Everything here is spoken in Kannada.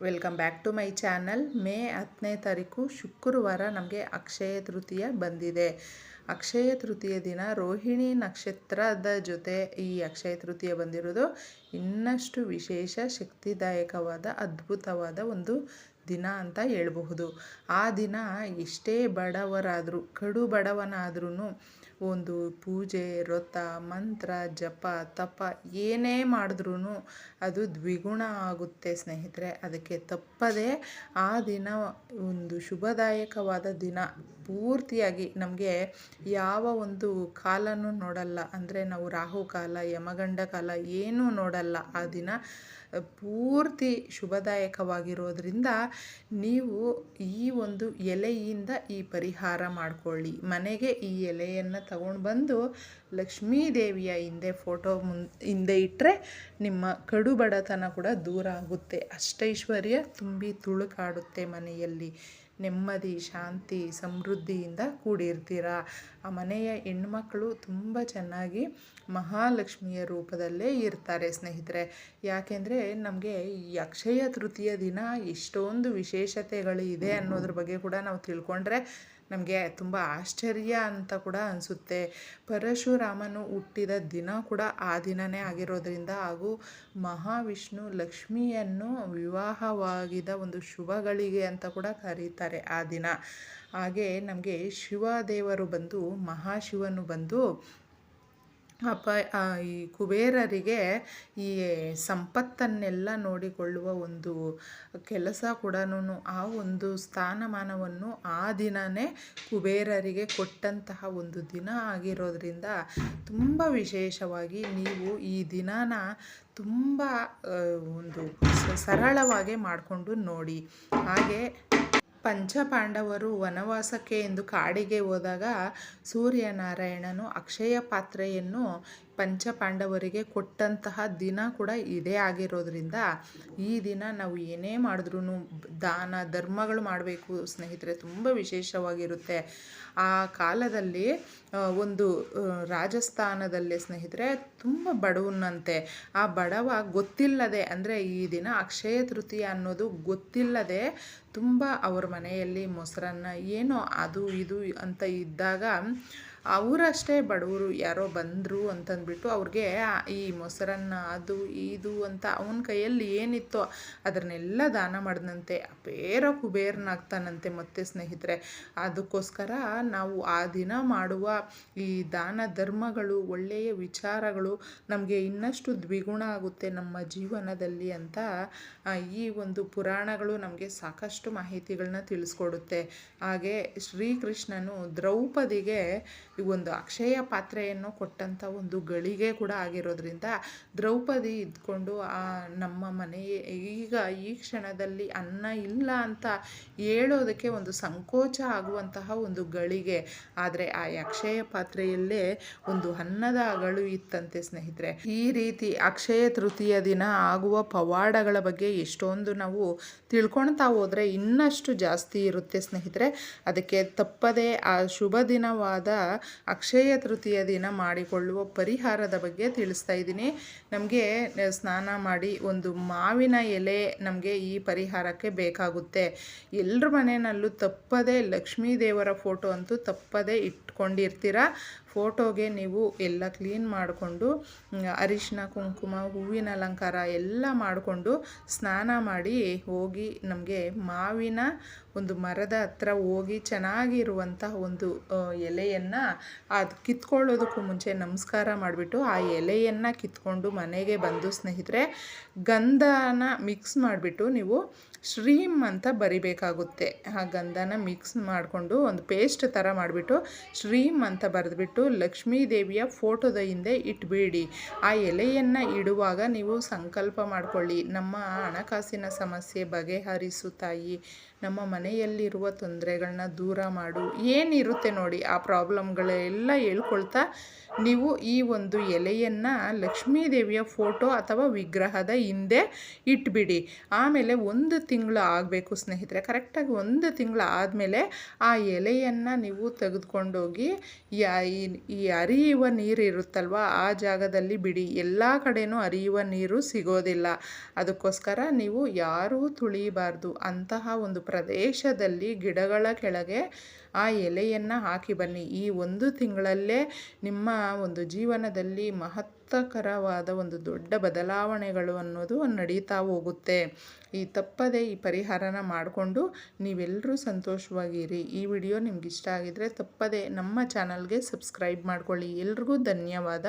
Welcome back to my channel May ಹತ್ತನೇ ತಾರೀಕು ಶುಕ್ರವಾರ ನಮಗೆ ಅಕ್ಷಯ ತೃತೀಯ ಬಂದಿದೆ. ಅಕ್ಷಯ ತೃತೀಯ ದಿನ ರೋಹಿಣಿ ನಕ್ಷತ್ರದ ಜೊತೆ ಈ ಅಕ್ಷಯ ತೃತೀಯ ಬಂದಿರೋದು ಇನ್ನಷ್ಟು ವಿಶೇಷ ಶಕ್ತಿದಾಯಕವಾದ ಅದ್ಭುತವಾದ ಒಂದು ದಿನ ಅಂತ ಹೇಳಬಹುದು. ಆ ದಿನ ಎಷ್ಟೇ ಬಡವರಾದರೂ, ಕಡು ಬಡವನಾದ್ರೂ ಒಂದು ಪೂಜೆ, ವ್ರತ, ಮಂತ್ರ, ಜಪ, ತಪ ಏನೇ ಮಾಡಿದ್ರೂ ಅದು ದ್ವಿಗುಣ ಆಗುತ್ತೆ ಸ್ನೇಹಿತರೆ. ಅದಕ್ಕೆ ತಪ್ಪದೇ ಆ ದಿನ ಒಂದು ಶುಭದಾಯಕವಾದ ದಿನ. ಪೂರ್ತಿಯಾಗಿ ನಮಗೆ ಯಾವ ಒಂದು ಕಾಲನೂ ನೋಡಲ್ಲ. ಅಂದರೆ ನಾವು ರಾಹು ಕಾಲ ಯಮಗಂಡ ಕಾಲ ಏನೂ ನೋಡಲ್ಲ ಆ ದಿನ. ಪೂರ್ತಿ ಶುಭದಾಯಕವಾಗಿರೋದ್ರಿಂದ ನೀವು ಈ ಒಂದು ಎಲೆಯಿಂದ ಈ ಪರಿಹಾರ ಮಾಡಿಕೊಳ್ಳಿ. ಮನೆಗೆ ಈ ಎಲೆಯನ್ನು ತಗೊಂಡು ಬಂದು ಲಕ್ಷ್ಮೀ ದೇವಿಯ ಹಿಂದೆ ಫೋಟೋ ಮುನ್, ಹಿಂದೆ ಇಟ್ಟರೆ ನಿಮ್ಮ ಕಡು ಬಡತನ ಕೂಡ ದೂರ ಆಗುತ್ತೆ. ಅಷ್ಟೈಶ್ವರ್ಯ ತುಂಬಿ ತುಳುಕಾಡುತ್ತೆ ಮನೆಯಲ್ಲಿ. ನೆಮ್ಮದಿ, ಶಾಂತಿ, ಸಮೃದ್ಧಿಯಿಂದ ಕೂಡಿರ್ತೀರ? ಆ ಮನೆಯ ಹೆಣ್ಮಕ್ಕಳು ತುಂಬ ಚೆನ್ನಾಗಿ ಮಹಾಲಕ್ಷ್ಮಿಯ ರೂಪದಲ್ಲೇ ಇರ್ತಾರೆ ಸ್ನೇಹಿತರೆ. ಯಾಕೆಂದರೆ ನಮಗೆ ಈ ಅಕ್ಷಯ ತೃತೀಯ ದಿನ ಎಷ್ಟೊಂದು ವಿಶೇಷತೆಗಳು ಇದೆ ಅನ್ನೋದ್ರ ಬಗ್ಗೆ ಕೂಡ ನಾವು ತಿಳ್ಕೊಂಡ್ರೆ ನಮಗೆ ತುಂಬ ಆಶ್ಚರ್ಯ ಅಂತ ಕೂಡ ಅನಿಸುತ್ತೆ. ಪರಶುರಾಮನು ಹುಟ್ಟಿದ ದಿನ ಕೂಡ ಆ ದಿನವೇ ಆಗಿರೋದ್ರಿಂದ ಹಾಗೂ ಮಹಾವಿಷ್ಣು ಲಕ್ಷ್ಮಿಯನ್ನು ವಿವಾಹವಾಗಿದ ಒಂದು ಶುಭಗಳಿಗೆ ಅಂತ ಕೂಡ ಕರೀತಾರೆ ಆ ದಿನ. ಹಾಗೆ ನಮಗೆ ಶಿವದೇವರು ಬಂದು ಮಹಾಶಿವನು ಬಂದು ಅಪ ಈ ಕುಬೇರರಿಗೆ ಈ ಸಂಪತ್ತನ್ನೆಲ್ಲ ನೋಡಿಕೊಳ್ಳುವ ಒಂದು ಕೆಲಸ ಕೂಡ ಆ ಒಂದು ಸ್ಥಾನಮಾನವನ್ನು ಆ ದಿನವೇ ಕುಬೇರರಿಗೆ ಕೊಟ್ಟಂತಹ ಒಂದು ದಿನ ಆಗಿರೋದ್ರಿಂದ ತುಂಬ ವಿಶೇಷವಾಗಿ ನೀವು ಈ ದಿನಾನ ತುಂಬ ಒಂದು ಸರಳವಾಗಿ ಮಾಡಿಕೊಂಡು ನೋಡಿ. ಹಾಗೆ ಪಂಚಪಾಂಡವರು ವನವಾಸಕ್ಕೆ ಎಂದು ಕಾಡಿಗೆ ಹೋದಾಗ ಸೂರ್ಯನಾರಾಯಣನು ಅಕ್ಷಯ ಪಾತ್ರೆಯನ್ನು ಪಂಚಪಾಂಡವರಿಗೆ ಕೊಟ್ಟಂತಹ ದಿನ ಕೂಡ ಇದೇ ಆಗಿರೋದ್ರಿಂದ ಈ ದಿನ ನಾವು ಏನೇ ಮಾಡಿದ್ರೂ ದಾನ, ಧರ್ಮಗಳು ಮಾಡಬೇಕು ಸ್ನೇಹಿತರೆ, ತುಂಬ ವಿಶೇಷವಾಗಿರುತ್ತೆ. ಆ ಕಾಲದಲ್ಲಿ ಒಂದು ರಾಜಸ್ಥಾನದಲ್ಲಿ ಸ್ನೇಹಿತರೆ, ತುಂಬ ಬಡವನಂತೆ. ಆ ಬಡವ ಗೊತ್ತಿಲ್ಲದೆ, ಅಂದರೆ ಈ ದಿನ ಅಕ್ಷಯ ತೃತೀಯ ಅನ್ನೋದು ಗೊತ್ತಿಲ್ಲದೆ ತುಂಬ ಅವ್ರ ಮನೆಯಲ್ಲಿ ಮೊಸರನ್ನ ಏನೋ ಅದು ಇದು ಅಂತ ಇದ್ದಾಗ ಅವರಷ್ಟೇ ಬಡವರು ಯಾರೋ ಬಂದರು ಅಂತಂದ್ಬಿಟ್ಟು ಅವ್ರಿಗೆ ಈ ಮೊಸರನ್ನ ಅದು ಇದು ಅಂತ ಅವನ ಕೈಯಲ್ಲಿ ಏನಿತ್ತೋ ಅದನ್ನೆಲ್ಲ ದಾನ ಮಾಡಿದಂತೆ ಬೇರ ಕುಬೇರನಾಗ್ತಾನಂತೆ ಮತ್ತೆ ಸ್ನೇಹಿತರೆ. ಅದಕ್ಕೋಸ್ಕರ ನಾವು ಆ ದಿನ ಮಾಡುವ ಈ ದಾನ ಧರ್ಮಗಳು, ಒಳ್ಳೆಯ ವಿಚಾರಗಳು ನಮಗೆ ಇನ್ನಷ್ಟು ದ್ವಿಗುಣ ಆಗುತ್ತೆ ನಮ್ಮ ಜೀವನದಲ್ಲಿ ಅಂತ ಈ ಒಂದು ಪುರಾಣಗಳು ನಮಗೆ ಸಾಕಷ್ಟು ಮಾಹಿತಿಗಳನ್ನ ತಿಳಿಸ್ಕೊಡುತ್ತೆ. ಹಾಗೆ ಶ್ರೀಕೃಷ್ಣನು ದ್ರೌಪದಿಗೆ ಈ ಒಂದು ಅಕ್ಷಯ ಪಾತ್ರೆಯನ್ನು ಕೊಟ್ಟಂಥ ಒಂದು ಗಳಿಗೆ ಕೂಡ ಆಗಿರೋದ್ರಿಂದ ದ್ರೌಪದಿ ಇದ್ಕೊಂಡು, ಆ, ನಮ್ಮ ಮನೆ ಈಗ ಈ ಕ್ಷಣದಲ್ಲಿ ಅನ್ನ ಇಲ್ಲ ಅಂತ ಹೇಳೋದಕ್ಕೆ ಒಂದು ಸಂಕೋಚ ಆಗುವಂತಹ ಒಂದು ಗಳಿಗೆ. ಆದರೆ ಆ ಅಕ್ಷಯ ಪಾತ್ರೆಯಲ್ಲೇ ಒಂದು ಅನ್ನದ ಅಗಳು ಇತ್ತಂತೆ ಸ್ನೇಹಿತರೆ. ಈ ರೀತಿ ಅಕ್ಷಯ ತೃತೀಯ ದಿನ ಆಗುವ ಪವಾಡಗಳ ಬಗ್ಗೆ ಎಷ್ಟೊಂದು ನಾವು ತಿಳ್ಕೊಳ್ತಾ ಹೋದರೆ ಇನ್ನಷ್ಟು ಜಾಸ್ತಿ ಇರುತ್ತೆ ಸ್ನೇಹಿತರೆ. ಅದಕ್ಕೆ ತಪ್ಪದೇ ಆ ಶುಭ ದಿನವಾದ ಅಕ್ಷಯ ತೃತೀಯ ದಿನ ಮಾಡಿಕೊಳ್ಳುವ ಪರಿಹಾರದ ಬಗ್ಗೆ ತಿಳಿಸ್ತಾ ಇದ್ದೀನಿ. ನಮಗೆ ಸ್ನಾನ ಮಾಡಿ ಒಂದು ಮಾವಿನ ಎಲೆ ನಮಗೆ ಈ ಪರಿಹಾರಕ್ಕೆ ಬೇಕಾಗುತ್ತೆ. ಎಲ್ಲರ ಮನೆಯಲ್ಲೂ ತಪ್ಪದೇ ಲಕ್ಷ್ಮೀ ದೇವರ ಫೋಟೋ ಅಂತೂ ತಪ್ಪದೇ ಇಟ್ಕೊಂಡಿರ್ತೀರ? ಫೋಟೋಗೆ ನೀವು ಎಲ್ಲ ಕ್ಲೀನ್ ಮಾಡಿಕೊಂಡು ಅರಿಶಿನ, ಕುಂಕುಮ, ಹೂವಿನ ಅಲಂಕಾರ ಎಲ್ಲ ಮಾಡಿಕೊಂಡು ಸ್ನಾನ ಮಾಡಿ ಹೋಗಿ ನಮಗೆ ಮಾವಿನ ಒಂದು ಮರದ ಹತ್ರ ಹೋಗಿ ಚೆನ್ನಾಗಿರುವಂಥ ಒಂದು ಎಲೆಯನ್ನು ಅದು ಕಿತ್ಕೊಳ್ಳೋದಕ್ಕೂ ಮುಂಚೆ ನಮಸ್ಕಾರ ಮಾಡಿಬಿಟ್ಟು ಆ ಎಲೆಯನ್ನು ಕಿತ್ಕೊಂಡು ಮನೆಗೆ ಬಂದು ಸ್ನೇಹಿತರೆ ಗಂಧನ ಮಿಕ್ಸ್ ಮಾಡಿಬಿಟ್ಟು ನೀವು ಶ್ರೀಮ್ ಅಂತ ಬರಿಬೇಕಾಗುತ್ತೆ. ಆ ಗಂಧನ ಮಿಕ್ಸ್ ಮಾಡಿಕೊಂಡು ಒಂದು ಪೇಸ್ಟ್ ಥರ ಮಾಡಿಬಿಟ್ಟು ಶ್ರೀಮ್ ಅಂತ ಬರೆದ್ಬಿಟ್ಟು ಲಕ್ಷ್ಮೀ ದೇವಿಯ ಫೋಟೋದ ಹಿಂದೆ ಇಟ್ಬೇಡಿ. ಆ ಎಲೆಯನ್ನು ಇಡುವಾಗ ನೀವು ಸಂಕಲ್ಪ ಮಾಡಿಕೊಳ್ಳಿ. ನಮ್ಮ ಹಣಕಾಸಿನ ಸಮಸ್ಯೆ ಬಗೆಹರಿಸು ತಾಯಿ. ನಮ್ಮ ಮನೆಯಲ್ಲಿರುವ ತೊಂದರೆಗಳನ್ನ ದೂರ ಮಾಡು. ಏನಿರುತ್ತೆ ನೋಡಿ ಆ ಪ್ರಾಬ್ಲಮ್ಗಳೆಲ್ಲ ಹೇಳ್ಕೊಳ್ತಾ ನೀವು ಈ ಒಂದು ಎಲೆಯನ್ನು ಲಕ್ಷ್ಮೀ ದೇವಿಯ ಫೋಟೋ ಅಥವಾ ವಿಗ್ರಹದ ಹಿಂದೆ ಇಟ್ಬಿಡಿ. ಆಮೇಲೆ ಒಂದು ತಿಂಗಳು ಆಗಬೇಕು ಸ್ನೇಹಿತರೆ, ಕರೆಕ್ಟಾಗಿ ಒಂದು ತಿಂಗಳು ಆದಮೇಲೆ ಆ ಎಲೆಯನ್ನು ನೀವು ತೆಗೆದುಕೊಂಡೋಗಿ ಈ ಅರಿಯುವ ನೀರು ಇರುತ್ತಲ್ವ, ಆ ಜಾಗದಲ್ಲಿ ಬಿಡಿ. ಎಲ್ಲ ಕಡೆನೂ ಅರಿಯುವ ನೀರು ಸಿಗೋದಿಲ್ಲ. ಅದಕ್ಕೋಸ್ಕರ ನೀವು ಯಾರೂ ತುಳಿಬಾರ್ದು. ಅಂತಹ ಒಂದು ಪ್ರದೇಶದಲ್ಲಿ ಗಿಡಗಳ ಕೆಳಗೆ ಆ ಎಲೆಯನ್ನು ಹಾಕಿ ಬನ್ನಿ. ಈ ಒಂದು ತಿಂಗಳಲ್ಲೇ ನಿಮ್ಮ ಒಂದು ಜೀವನದಲ್ಲಿ ಮಹತ್ತಕರವಾದ ಒಂದು ದೊಡ್ಡ ಬದಲಾವಣೆಗಳು ಅನ್ನೋದು ನಡೀತಾ ಹೋಗುತ್ತೆ. ಈ ತಪ್ಪದೆ ಈ ಪರಿಹಾರನ ಮಾಡಿಕೊಂಡು ನೀವೆಲ್ಲರೂ ಸಂತೋಷವಾಗಿರಿ. ಈ ವಿಡಿಯೋ ನಿಮ್ಗೆ ಇಷ್ಟ ಆಗಿದರೆ ತಪ್ಪದೆ ನಮ್ಮ ಚಾನಲ್ಗೆ ಸಬ್ಸ್ಕ್ರೈಬ್ ಮಾಡ್ಕೊಳ್ಳಿ. ಎಲ್ರಿಗೂ ಧನ್ಯವಾದ.